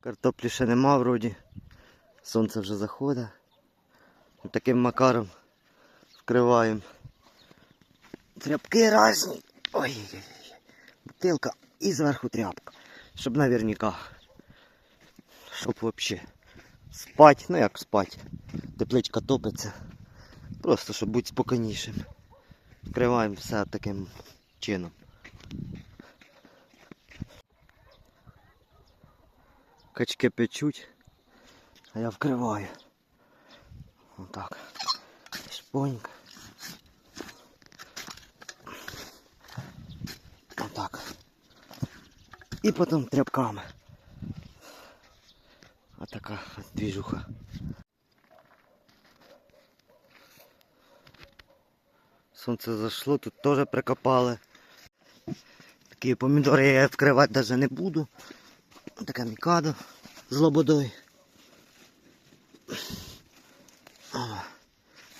Картоплі ще нема вроді. Сонце вже заходить. Таким макаром вкриваємо. Тряпки різні. Ой, бутилка і зверху тряпка. Щоб наверняка. Щоб взагалі спать, ну як спать. Тепличка топиться. Просто щоб бути спокійнішим. Вкриваємо все таким чином. Качки печуть, а я вкриваю. Отак. Шпонька. Отак. І потім тряпками. Отака от двіжуха. Сонце зайшло, тут теж прикопали. Такі помідори я відкривати навіть не буду. Таке мікадо з лободою.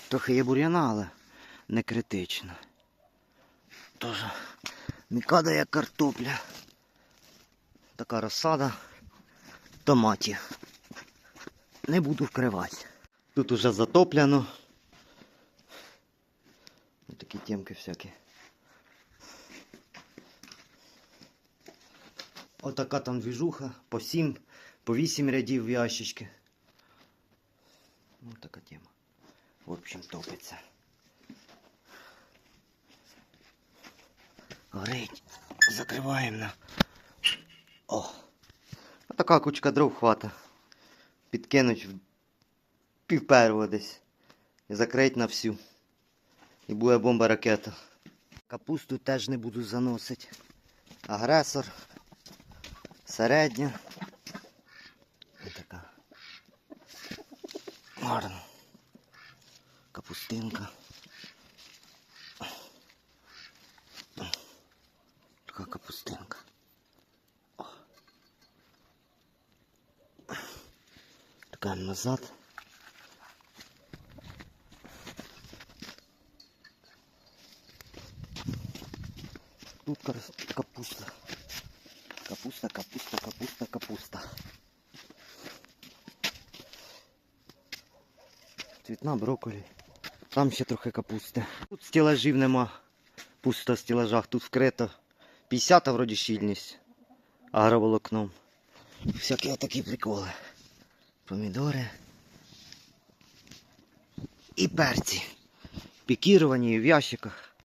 Трохи є бур'яна, але не критично. Тож мікадо як картопля. Така розсада томатів. Не буду вкривати. Тут уже затоплено. Такі темки всякі. Отака там двіжуха, по 7, по 8 рядів ящички. Ось така тема. В общем, топиться. Горить. Закриваємо на. О! Отака кучка дров хвата. Підкинуть в пів первого десь. І закрить на всю. І буде бомба ракета. Капусту теж не буду заносити. Агресор. Середня. І така. Гарно. Капустинка. Така капустинка. Така назад. Тут капуста. Капуста, капуста, капуста, капуста. Цвітна брокколі. Там ще трохи капусти. Тут стілажів нема. Пусто в стілажах, тут вкрито. 50 вроді щільність. Агроволокном. Всякі такі приколи. Помідори. І перці. Пікіровані в ящиках.